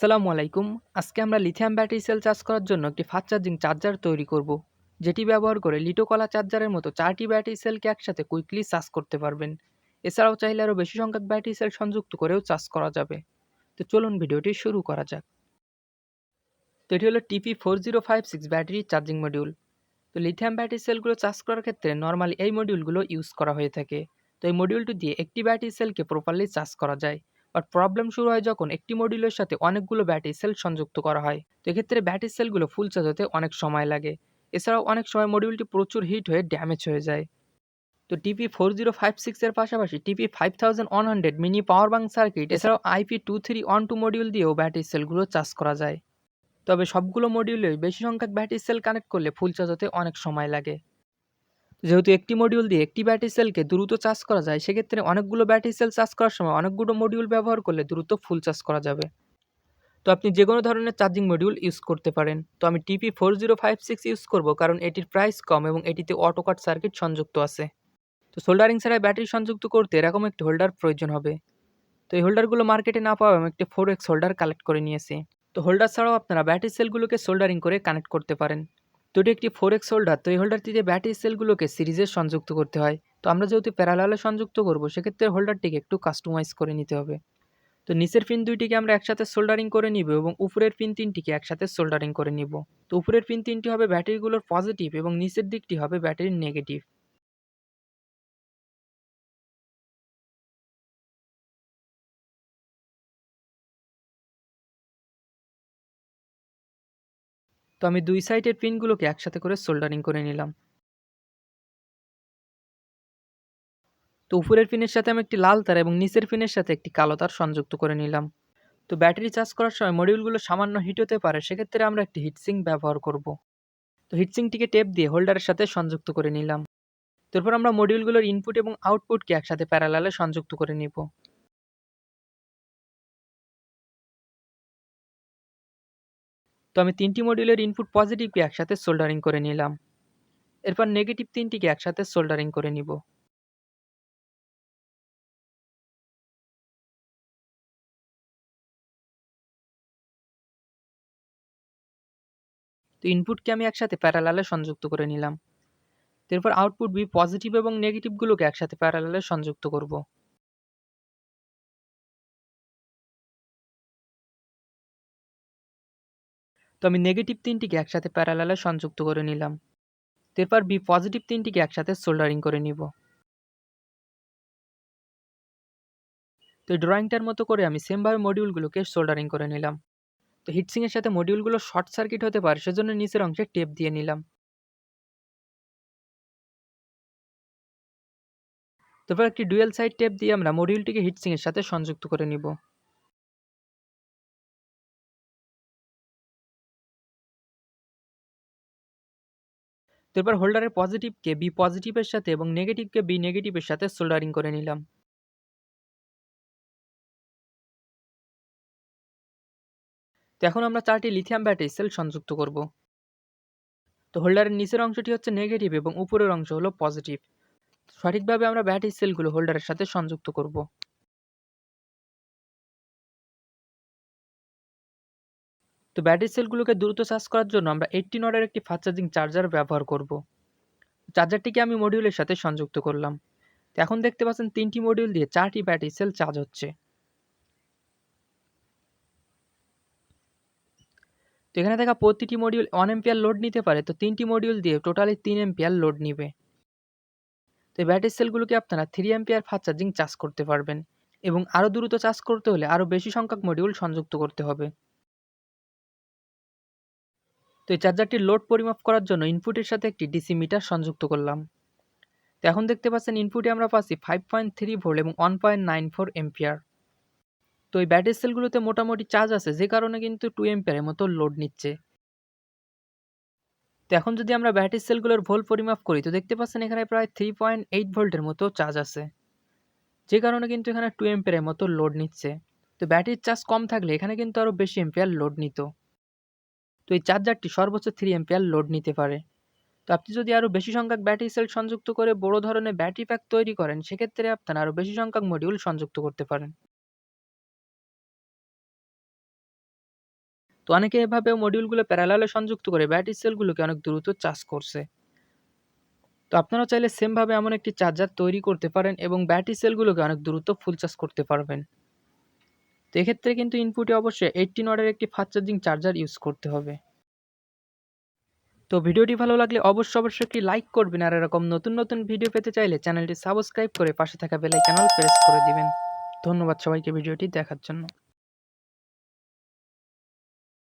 আসসালামু আলাইকুম। আজকে আমরা লিথিয়াম ব্যাটারি সেল চার্জ করার জন্য একটি ফাস্ট চার্জিং চার্জার তৈরি করব, যেটি ব্যবহার করে লিটোকলা চার্জারের মতো চারটি ব্যাটারি সেলকে একসাথে কুইকলি চার্জ করতে পারবেন। এছাড়াও চাইলে আরও বেশি সংখ্যক ব্যাটারি সেল সংযুক্ত করেও চার্জ করা যাবে। তো চলুন ভিডিওটি শুরু করা যাক। তো এটি হলো TP four zero five six battery charging module তো লিথিয়াম ব্যাটারি সেলগুলো চার্জ করার ক্ষেত্রে নর্মালি এই মডিউলগুলো ইউজ করা হয়ে থাকে। তো এই মডিউলটি দিয়ে একটি ব্যাটারি সেলকে প্রপারলি চার্জ করা যায়। বাট প্রবলেম শুরু হয় যখন একটি মডিউলের সাথে অনেকগুলো ব্যাটারি সেল সংযুক্ত করা হয়। তো এক্ষেত্রে ব্যাটারি সেলগুলো ফুল চার্জ হতে অনেক সময় লাগে। এছাড়াও অনেক সময় মডিউলটি প্রচুর হিট হয়ে ড্যামেজ হয়ে যায়। তো টিপি ফোর জিরো ফাইভ সিক্সের পাশাপাশি TP five thousand one hundred mini power bank circuit এছাড়াও IP two three one two module দিয়েও ব্যাটারি সেলগুলো চার্জ করা যায়। তবে সবগুলো মডিউলে বেশি সংখ্যক ব্যাটারি সেল কানেক্ট করলে ফুল চার্জ হতে অনেক সময় লাগে। যেহেতু একটি মডিউল দিয়ে একটি ব্যাটারি সেলকে দ্রুত চার্জ করা যায়, সেক্ষেত্রে অনেকগুলো ব্যাটারি সেল চার্জ করার সময় অনেকগুলো মডিউল ব্যবহার করলে দ্রুত ফুল চার্জ করা যাবে। তো আপনি যে কোনো ধরনের চার্জিং মডিউল ইউজ করতে পারেন। তো আমি TP four zero five six use করব কারণ এটির প্রাইস কম এবং এটিতে অটো কাট সার্কিট সংযুক্ত আছে। তো সোল্ডারিং ছাড়াই ব্যাটারি সংযুক্ত করতে এরকম একটি হোল্ডার প্রয়োজন হবে। তো এই হোল্ডারগুলো মার্কেটে না পাওয়া আমি একটি ফোর এক্স হোল্ডার কালেক্ট করে নিয়েছি। তো হোল্ডার ছাড়াও আপনারা ব্যাটারি সেলগুলোকে সোল্ডারিং করে কানেক্ট করতে পারেন। তো এটি একটি ফোর এক্স হোল্ডার তো এই হোল্ডারটিতে ব্যাটারি সেলগুলোকে সিরিজে সংযুক্ত করতে হয়। তো আমরা যেহেতু প্যারালালে সংযুক্ত করব, সেক্ষেত্রে হোল্ডারটিকে একটু কাস্টমাইজ করে নিতে হবে। তো নিচের পিন দুইটিকে আমরা একসাথে সোল্ডারিং করে নিব এবং উপরের পিন তিনটিকে একসাথে সোল্ডারিং করে নিব। তো উপরের পিন তিনটি হবে ব্যাটারিগুলোর পজিটিভ এবং নিচের দিকটি হবে ব্যাটারির নেগেটিভ তো আমি দুই সাইডের পিনগুলোকে একসাথে করে সোল্ডারিং করে নিলাম। তো উপরের পিনের সাথে আমি একটি লাল তার এবং নিচের পিনের সাথে একটি কালো তার সংযুক্ত করে নিলাম। তো ব্যাটারি চার্জ করার সময় মডিউলগুলো সামান্য হিট হতে পারে, সেক্ষেত্রে আমরা একটি হিটসিং ব্যবহার করব। তো হিটসিংটিকে টেপ দিয়ে হোল্ডারের সাথে সংযুক্ত করে নিলাম। তারপর আমরা মডিউলগুলোর ইনপুট এবং আউটপুটকে একসাথে প্যারালালে সংযুক্ত করে নিব। তো আমি তিনটি মডিউলের ইনপুট পজিটিভকে একসাথে সোল্ডারিং করে নিলাম। এরপর নেগেটিভ তিনটিকে একসাথে সোল্ডারিং করে নিব। তো ইনপুটকে আমি একসাথে প্যারালালে সংযুক্ত করে নিলাম। এরপর আউটপুট বি পজিটিভ এবং নেগেটিভগুলোকে একসাথে প্যারালালে সংযুক্ত করব। তো আমি নেগেটিভ তিনটিকে একসাথে প্যারালালে সংযুক্ত করে নিলাম। এরপর বি পজিটিভ তিনটিকে একসাথে সোল্ডারিং করে নিব। তো ড্রয়িংটার মতো করে আমি সেমভাবে মডিউলগুলোকে সোল্ডারিং করে নিলাম। তো হিটসিংয়ের সাথে মডিউলগুলো শর্ট সার্কিট হতে পারে, সেজন্য নিচের অংশে টেপ দিয়ে নিলাম। তারপর একটি ডুয়েল সাইড টেপ দিয়ে আমরা মডিউলটিকে হিটসিংয়ের সাথে সংযুক্ত করে নিব। তারপর হোল্ডারের পজিটিভকে বি পজিটিভের সাথে এবং নেগেটিভকে বি নেগেটিভের সাথে সোল্ডারিং করে নিলাম। তো এখন আমরা চারটি লিথিয়াম ব্যাটারি সেল সংযুক্ত করব। তো হোল্ডারের নিচের অংশটি হচ্ছে নেগেটিভ এবং উপরের অংশ হলো পজিটিভ সঠিকভাবে আমরা ব্যাটারি সেলগুলো হোল্ডারের সাথে সংযুক্ত করব। তো ব্যাটারি সেলগুলোকে দ্রুত চার্জ করার জন্য আমরা এইটটি নটের একটি ফাস্ট চার্জিং চার্জার ব্যবহার করব। চার্জারটিকে আমি মডিউলের সাথে সংযুক্ত করলাম। তো এখন দেখতে পাচ্ছেন তিনটি মডিউল দিয়ে চারটি ব্যাটারি সেল চার্জ হচ্ছে। তো এখানে দেখা প্রতিটি মডিউল ওয়ান এম্পিয়ার লোড নিতে পারে, তো তিনটি মডিউল দিয়ে টোটালি তিন এম্পিয়ার লোড নিবে। তো ব্যাটারি সেলগুলোকে আপনারা three ampere fast charging charge করতে পারবেন। এবং আরও দ্রুত চার্জ করতে হলে আরও বেশি সংখ্যক মডিউল সংযুক্ত করতে হবে। তো এই চার্জারটির লোড পরিমাপ করার জন্য ইনপুটের সাথে একটি ডিসি মিটার সংযুক্ত করলাম। তো এখন দেখতে পাচ্ছেন ইনপুটে আমরা পাচ্ছি ফাইভ পয়েন্ট থ্রি ভোল্ট এবং one point nine four ampere তো এই ব্যাটারি সেলগুলোতে মোটামুটি চার্জ আছে, যে কারণে কিন্তু টু এম্পিয়ারের মতো লোড নিচ্ছে। তো এখন যদি আমরা ব্যাটারি সেলগুলোর ভোল্ট পরিমাপ করি, তো দেখতে পাচ্ছেন এখানে প্রায় থ্রি পয়েন্ট এইট ভোল্টের মতো চার্জ আছে। যে কারণে কিন্তু এখানে টু এম্পিয়ারের মতো লোড নিচ্ছে। তো ব্যাটারির চার্জ কম থাকলে এখানে কিন্তু আরও বেশি এম্পিয়ার লোড নিত। তো এই চার্জারটি সর্বোচ্চ থ্রি এম্পিয়ার লোড নিতে পারে। তো আপনি যদি আরও বেশি সংখ্যক ব্যাটারি সেল সংযুক্ত করে বড় ধরনের ব্যাটারি প্যাক তৈরি করেন, সেক্ষেত্রে আপনারা আরও বেশি সংখ্যক মডিউল সংযুক্ত করতে পারেন। তো অনেকে এভাবে মডিউলগুলো প্যারালালে সংযুক্ত করে ব্যাটারি সেলগুলোকে অনেক দ্রুত চার্জ করছে। তো আপনারা চাইলে সেমভাবে এমন একটি চার্জার তৈরি করতে পারেন এবং ব্যাটারি সেলগুলোকে অনেক দ্রুত ফুল চার্জ করতে পারবেন। তো এক্ষেত্রে কিন্তু ইনপুটে অবশ্যই এইটটিন ওয়াটের একটি ফাস্ট চার্জিং চার্জার ইউজ করতে হবে। তো ভিডিওটি ভালো লাগলে অবশ্যই অবশ্যই একটি লাইক করবেন আর এরকম নতুন নতুন ভিডিও পেতে চাইলে চ্যানেলটি সাবস্ক্রাইব করে পাশে থাকা বেল চ্যানেল প্রেস করে দিবেন। ধন্যবাদ সবাইকে ভিডিওটি দেখার জন্য।